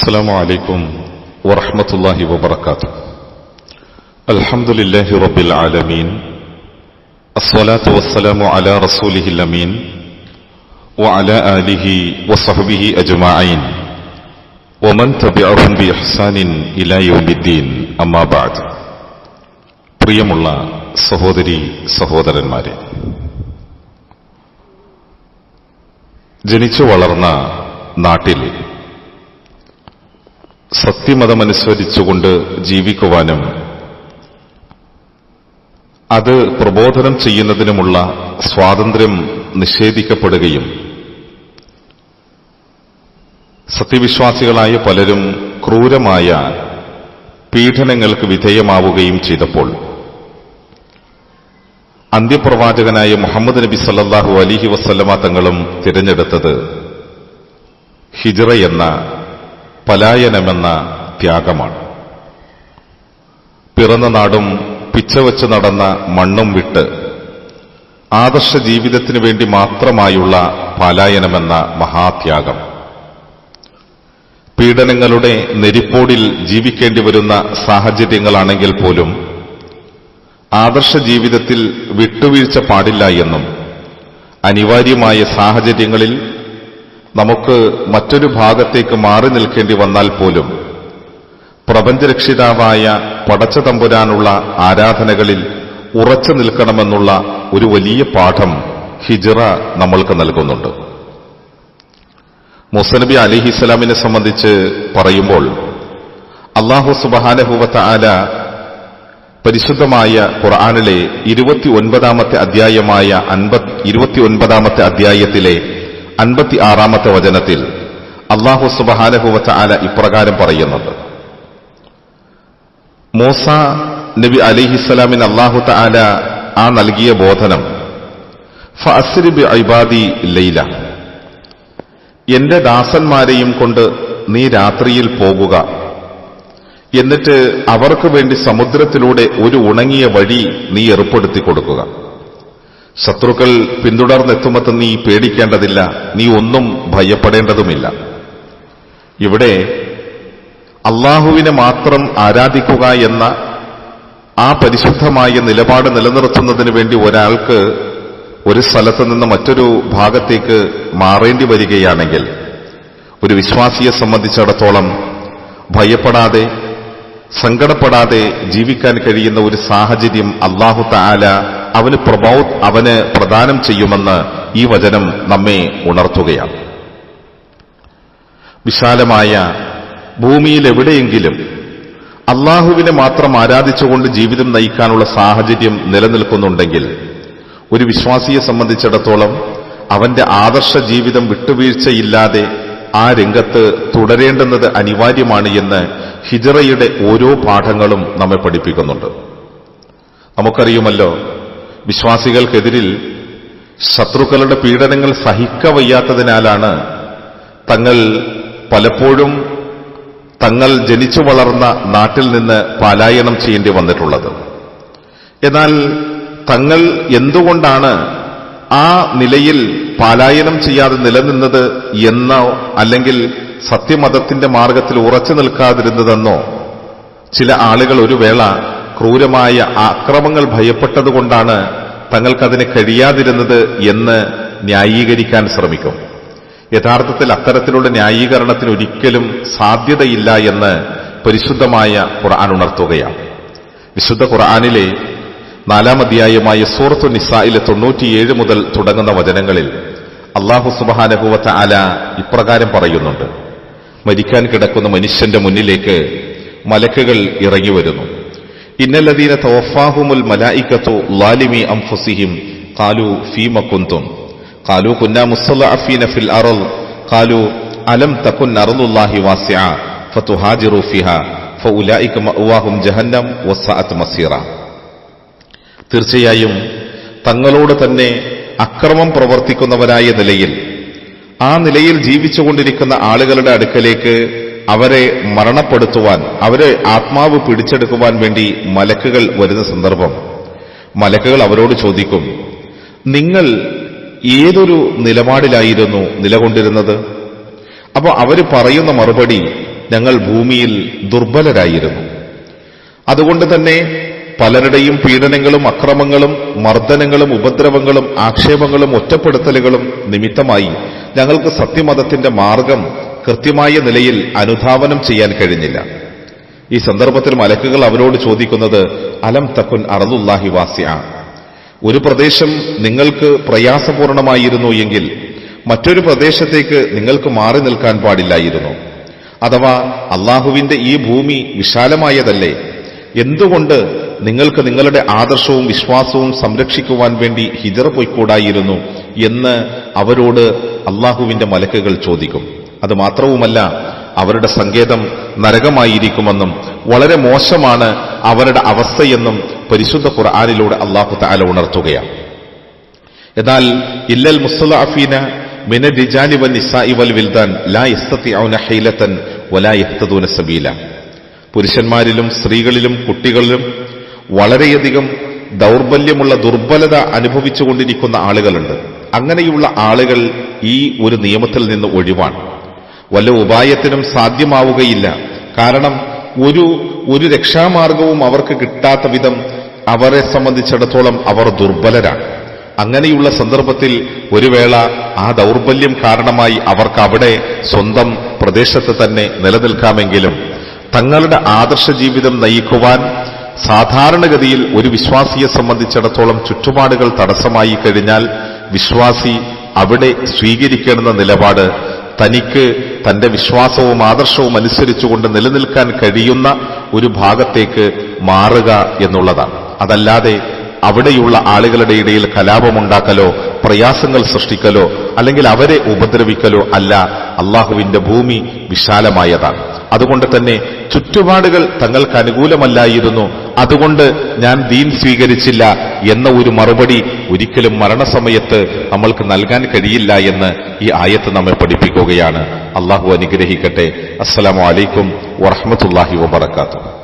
السلام عليكم ورحمة الله وبركاته الحمد لله رب العالمين الصلاة والسلام على رسوله الأمين وعلى آله وصحبه أجمعين ومن تبعهم بإحسان إلى يوم الدين أما بعد പ്രിയമുള്ള സഹോദരി സഹോദരന്മാരെ ജനിച്ചു വളർന്ന നാട്ടിൽ സത്യമതമനുസരിച്ചുകൊണ്ട് ജീവിക്കുവാനും അത് പ്രബോധനം ചെയ്യുന്നതിനുമുള്ള സ്വാതന്ത്ര്യം നിഷേധിക്കപ്പെടുകയും സത്യവിശ്വാസികളായ പലരും ക്രൂരമായ പീഡനങ്ങൾക്ക് വിധേയമാവുകയും ചെയ്തപ്പോൾ അന്ത്യപ്രവാചകനായ മുഹമ്മദ് നബി സല്ലാഹു അലിഹി വസല്ലമ തങ്ങളും തിരഞ്ഞെടുത്തത് ഹിജറ എന്ന പലായനമെന്ന ത്യാഗമാണ്. പിറന്ന നാടും പിച്ചവച്ച് നടന്ന മണ്ണും വിട്ട് ആദർശ ജീവിതത്തിനു വേണ്ടി മാത്രമായുള്ള പലായനമെന്ന മഹാത്യാഗം. പീഡനങ്ങളുടെ നെരിപ്പോടിൽ ജീവിക്കേണ്ടി വരുന്ന സാഹചര്യങ്ങളാണെങ്കിൽ പോലും ആദർശ ജീവിതത്തിൽ വിട്ടുവീഴ്ച പാടില്ല എന്നും അനിവാര്യമായ സാഹചര്യങ്ങളിൽ നമുക്ക് മറ്റൊരു ഭാഗത്തേക്ക് മാറി നിൽക്കേണ്ടി വന്നാൽ പോലും പ്രപഞ്ചരക്ഷിതാവായ പടച്ച തമ്പുരാനുള്ള ആരാധനകളിൽ ഉറച്ചു നിൽക്കണമെന്നുള്ള ഒരു വലിയ പാഠം ഹിജറ നമ്മൾക്ക് നൽകുന്നുണ്ട്. മുസനബി അലിഹിസ്ലാമിനെ സംബന്ധിച്ച് പറയുമ്പോൾ അള്ളാഹു സുബഹാനഹുവത്ത ആല പരിശുദ്ധമായ ഖുർആാനിലെ ഇരുപത്തി ഒൻപതാമത്തെ അധ്യായമായ ഇരുപത്തി ഒൻപതാമത്തെ അധ്യായത്തിലെ അൻപത്തി ആറാമത്തെ വചനത്തിൽ അള്ളാഹു സുബഹാനഹുവച്ച ആല ഇപ്രകാരം പറയുന്നത്. മൂസ നബി അലിഹിസ്സലാമിന് അള്ളാഹു താല ആ നൽകിയ ബോധനം ഫസ്രിബി ഐബാദി ലൈല എന്റെ ദാസന്മാരെയും കൊണ്ട് നീ രാത്രിയിൽ പോകുക എന്നിട്ട് അവർക്ക് വേണ്ടി സമുദ്രത്തിലൂടെ ഒരു ഉണങ്ങിയ വഴി നീ ഏർപ്പെടുത്തി കൊടുക്കുക ശത്രുക്കൾ പിന്തുടർന്നെത്തുമ്പോൾ നീ പേടിക്കേണ്ടതില്ല. നീ ഒന്നും ഭയപ്പെടേണ്ടതുമില്ല. ഇവിടെ അള്ളാഹുവിനെ മാത്രം ആരാധിക്കുക എന്ന ആ പരിശുദ്ധമായ നിലപാട് നിലനിർത്തുന്നതിന് വേണ്ടി ഒരാൾക്ക് ഒരു സ്ഥലത്ത് നിന്ന് മറ്റൊരു ഭാഗത്തേക്ക് മാറേണ്ടി വരികയാണെങ്കിൽ ഒരു വിശ്വാസിയെ സംബന്ധിച്ചിടത്തോളം ഭയപ്പെടാതെ സങ്കടപ്പെടാതെ ജീവിക്കാൻ കഴിയുന്ന ഒരു സാഹചര്യം അള്ളാഹു താല അവന് പ്രഭൗ അവന് പ്രദാനം ചെയ്യുമെന്ന് ഈ വചനം നമ്മെ ഉണർത്തുകയാണ്. വിശാലമായ ഭൂമിയിൽ എവിടെയെങ്കിലും അള്ളാഹുവിനെ മാത്രം ആരാധിച്ചുകൊണ്ട് ജീവിതം നയിക്കാനുള്ള സാഹചര്യം നിലനിൽക്കുന്നുണ്ടെങ്കിൽ ഒരു വിശ്വാസിയെ സംബന്ധിച്ചിടത്തോളം അവന്റെ ആദർശ ജീവിതം വിട്ടുവീഴ്ചയില്ലാതെ ആ രംഗത്ത് തുടരേണ്ടുന്നത് അനിവാര്യമാണ് എന്ന് ഹിജറയുടെ ഓരോ പാഠങ്ങളും നമ്മെ പഠിപ്പിക്കുന്നുണ്ട്. നമുക്കറിയുമല്ലോ വിശ്വാസികൾക്കെതിരിൽ ശത്രുക്കളുടെ പീഡനങ്ങൾ സഹിക്കവയ്യാത്തതിനാലാണ് തങ്ങൾ പലപ്പോഴും തങ്ങൾ ജനിച്ചു വളർന്ന നാട്ടിൽ നിന്ന് പലായനം ചെയ്യേണ്ടി വന്നിട്ടുള്ളത്. എന്നാൽ തങ്ങൾ എന്തുകൊണ്ടാണ് ആ നിലയിൽ പലായനം ചെയ്യാതെ നിലനിന്നത് എന്നോ അല്ലെങ്കിൽ സത്യമതത്തിന്റെ മാർഗത്തിൽ ഉറച്ചു നിൽക്കാതിരുന്നതെന്നോ ചില ആളുകൾ ഒരു വേള ക്രൂരമായ ആക്രമങ്ങൾ ഭയപ്പെട്ടതുകൊണ്ടാണ് തങ്ങൾക്കതിന് കഴിയാതിരുന്നത് എന്ന് ന്യായീകരിക്കാൻ ശ്രമിക്കും. യഥാർത്ഥത്തിൽ അത്തരത്തിലുള്ള ന്യായീകരണത്തിന് ഒരിക്കലും സാധ്യതയില്ല എന്ന് പരിശുദ്ധമായ ഖുർആൻ ഉണർത്തുകയാണ്. വിശുദ്ധ ഖുർആാനിലെ നാലാം അധ്യായമായ സൂറത്തു നിസായിലെ തൊണ്ണൂറ്റിയേഴ് മുതൽ തുടങ്ങുന്ന വചനങ്ങളിൽ അള്ളാഹു സുബാനഹുവത്ത ആല ഇപ്രകാരം പറയുന്നുണ്ട്. മരിക്കാൻ കിടക്കുന്ന മനുഷ്യന്റെ മുന്നിലേക്ക് മലക്കുകൾ ഇറങ്ങി വരുന്നു. ഇന്നലദീന തോഫാഹുമുൽ മലായിക്കത്തു ലാലിമി അംഫുസിഹിം കാലു ഫീമ കുന്തും. കാലു കുന്ന മുസ്സലഅഫീന ഫിൽ അറൽ കാലു അലം തകുൻ അറുല്ലാഹി വാസിഅ. ഫതുഹാജിറു ഫിഹ. ഫഉലൈക മഅവാഹും ജഹന്നം വസഅത് മസീറ. തീർച്ചയായും തങ്ങളോട് തന്നെ അക്രമം പ്രവർത്തിക്കുന്നവരായ നിലയിൽ ആ നിലയിൽ ജീവിച്ചുകൊണ്ടിരിക്കുന്ന ആളുകളുടെ അടുക്കലേക്ക് അവരെ മരണപ്പെടുത്തുവാൻ അവരെ ആത്മാവ് പിടിച്ചെടുക്കുവാൻ വേണ്ടി മലക്കുകൾ വരുന്ന സന്ദർഭം. മലക്കുകൾ അവരോട് ചോദിക്കും നിങ്ങൾ ഏതൊരു നിലപാടിലായിരുന്നു നിലകൊണ്ടിരുന്നത്? അപ്പോൾ അവർ പറയുന്ന മറുപടി ഞങ്ങൾ ഭൂമിയിൽ ദുർബലരായിരുന്നു. അതുകൊണ്ട് തന്നെ പലരുടെയും പീഡനങ്ങളും അക്രമങ്ങളും മർദ്ദനങ്ങളും ഉപദ്രവങ്ങളും ആക്ഷേപങ്ങളും ഒറ്റപ്പെടുത്തലുകളും നിമിത്തമായി ഞങ്ങൾക്ക് സത്യമതത്തിന്റെ മാർഗം കൃത്യമായ നിലയിൽ അനുധാവനം ചെയ്യാൻ കഴിഞ്ഞില്ല. ഈ സന്ദർഭത്തിൽ മലക്കുകൾ അവരോട് ചോദിക്കുന്നത് അലം തക്കുൻ അറദുല്ലാഹി വാസ്യ ഒരു പ്രദേശം നിങ്ങൾക്ക് പ്രയാസപൂർണമായിരുന്നു എങ്കിൽ മറ്റൊരു പ്രദേശത്തേക്ക് നിങ്ങൾക്ക് മാറി നിൽക്കാൻ പാടില്ലായിരുന്നു. അഥവാ അള്ളാഹുവിന്റെ ഈ ഭൂമി വിശാലമായതല്ലേ? എന്തുകൊണ്ട് നിങ്ങൾക്ക് നിങ്ങളുടെ ആദർശവും വിശ്വാസവും സംരക്ഷിക്കുവാൻ വേണ്ടി ഹിജറ പോയിക്കൂടായിരുന്നു എന്ന് അവരോട് അള്ളാഹുവിന്റെ മലക്കുകൾ ചോദിക്കും. അത് മാത്രവുമല്ല അവരുടെ സങ്കേതം നരകമായിരിക്കുമെന്നും വളരെ മോശമാണ് അവരുടെ അവസ്ഥയെന്നും പരിശുദ്ധ ഖുർആാനിലൂടെ അള്ളാഹു താല ഉണർത്തുകയാണ്. എന്നാൽ ഇല്ലൽ മുസ്തലഅഫീന മിന റിജാലി വൻ നിസാഇ വൽ വിൽദാൻ ലാ യസ്തതിഊന ഹൈലതൻ വലാ യഹ്തദൂന സബീല. പുരുഷന്മാരിലും സ്ത്രീകളിലും കുട്ടികളിലും വളരെയധികം ദൗർബല്യമുള്ള ദുർബലത അനുഭവിച്ചുകൊണ്ടിരിക്കുന്ന ആളുകളുണ്ട്. അങ്ങനെയുള്ള ആളുകൾ ഈ ഒരു നിയമത്തിൽ നിന്ന് ഒഴിവാണ്. വല്ല ഉപായത്തിനും സാധ്യമാവുകയില്ല. കാരണം ഒരു ഒരു രക്ഷാമാർഗവും അവർക്ക് കിട്ടാത്ത വിധം അവരെ സംബന്ധിച്ചിടത്തോളം അവർ ദുർബലരാണ്. അങ്ങനെയുള്ള സന്ദർഭത്തിൽ ഒരു വേള ആ ദൗർബല്യം കാരണമായി അവർക്ക് അവിടെ സ്വന്തം പ്രദേശത്ത് തന്നെ നിലനിൽക്കാമെങ്കിലും തങ്ങളുടെ ആദർശ ജീവിതം നയിക്കുവാൻ സാധാരണഗതിയിൽ ഒരു വിശ്വാസിയെ സംബന്ധിച്ചിടത്തോളം ചുറ്റുപാടുകൾ തടസ്സമായി കഴിഞ്ഞാൽ വിശ്വാസി അവിടെ സ്വീകരിക്കേണ്ടുന്ന നിലപാട് തനിക്ക് തന്റെ വിശ്വാസവും ആദർശവും അനുസരിച്ചുകൊണ്ട് നിലനിൽക്കാൻ കഴിയുന്ന ഒരു ഭാഗത്തേക്ക് മാറുക എന്നുള്ളതാണ്. അതല്ലാതെ അവിടെയുള്ള ആളുകളുടെ ഇടയിൽ കലാപമുണ്ടാക്കലോ പ്രയാസങ്ങൾ സൃഷ്ടിക്കലോ അല്ലെങ്കിൽ അവരെ ഉപദ്രവിക്കലോ അല്ല അള്ളാഹുവിന്റെ ഭൂമി വിശാലമായതാണ്. അതുകൊണ്ട് തന്നെ ചുറ്റുപാടുകൾ തങ്ങൾക്ക് അനുകൂലമല്ലായിരുന്നു അതുകൊണ്ട് ഞാൻ ദീൻ സ്വീകരിച്ചില്ല എന്ന ഒരു മറുപടി ഒരിക്കലും മരണസമയത്ത് നമ്മൾക്ക് നൽകാൻ കഴിയില്ല എന്ന് ഈ ആയത്ത് നമ്മെ പഠിപ്പിക്കുകയാണ്. അള്ളാഹു അനുഗ്രഹിക്കട്ടെ. അസ്സലാമു അലൈക്കും വറഹമത്തല്ലാഹി വബർക്കാത്തു